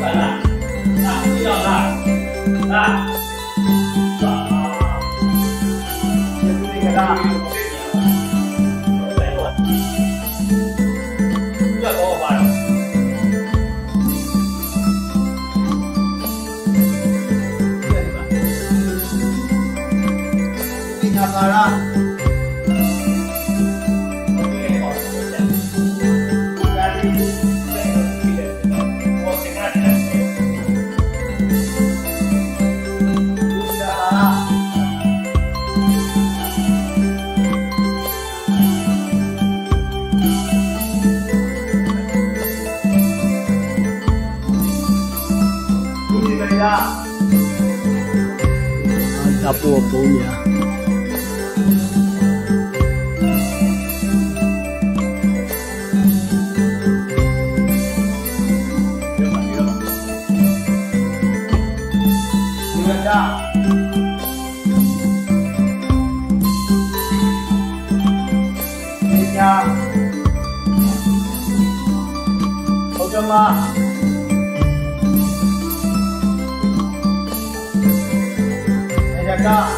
儿子，啊，小子，啊，算了，先那个了，我跟你了，我来做。你咋要不我包你啊！要满月了，刘文 đó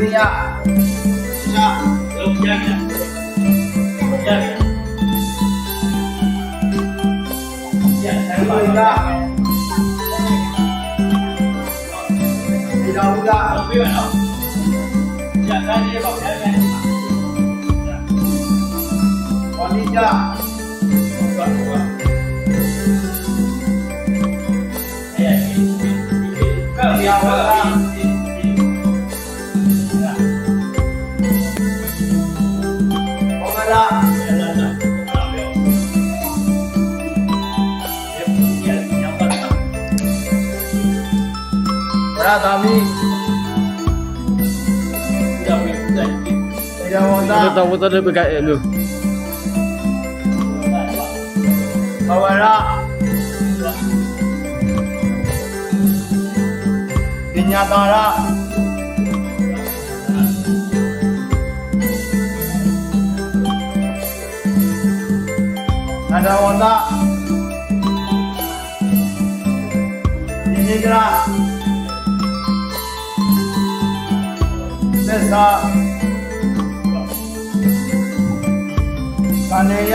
Bia Sa Lục dân Lục dân Lục dân đâu ra không biết là đâu dạ ra đi vào cái này dạ. còn đi ra dạ. bahwa kepiawalan pemerah Karena kami tidak mengikuti, tidak mau tahu. Tidak tahu tadi PKL lu. ဘဝရပညာသာရအတဝန္တဒီနေကရသစ္စာကနေယ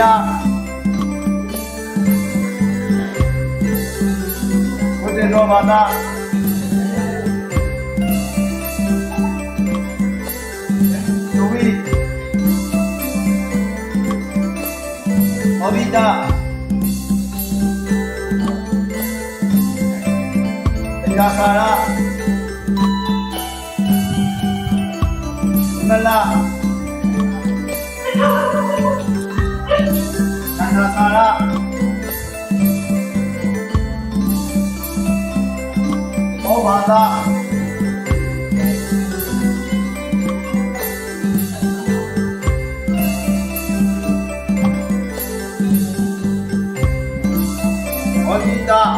de Romana. Lui. Avida. Yakara. Mela. Nakara. bangga oh tidak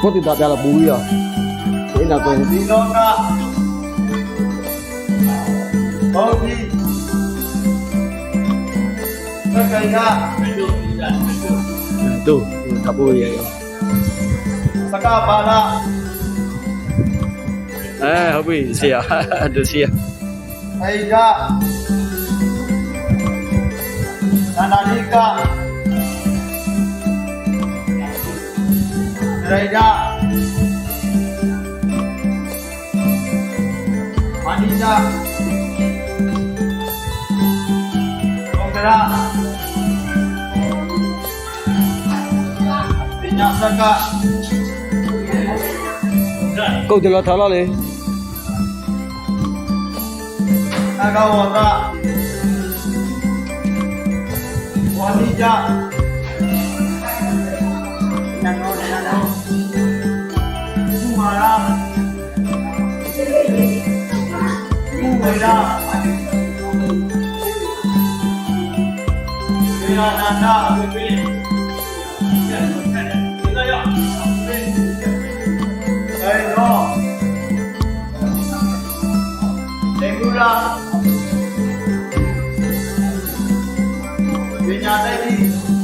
kok tidak ada ya ini aku yang Tolong itu, kabul ya. ya. Saka bala. Eh, hobi sia, ada sia. Aida. Nanadika. Raida. Manija. ra câu từ lo thở lo đi ta cao hoa ta hoa đi cha nàng nô nàng nô su mà ra su ra 那那那，对对对，练练练练练，停到要，对，再练一招，练够了，人家再练。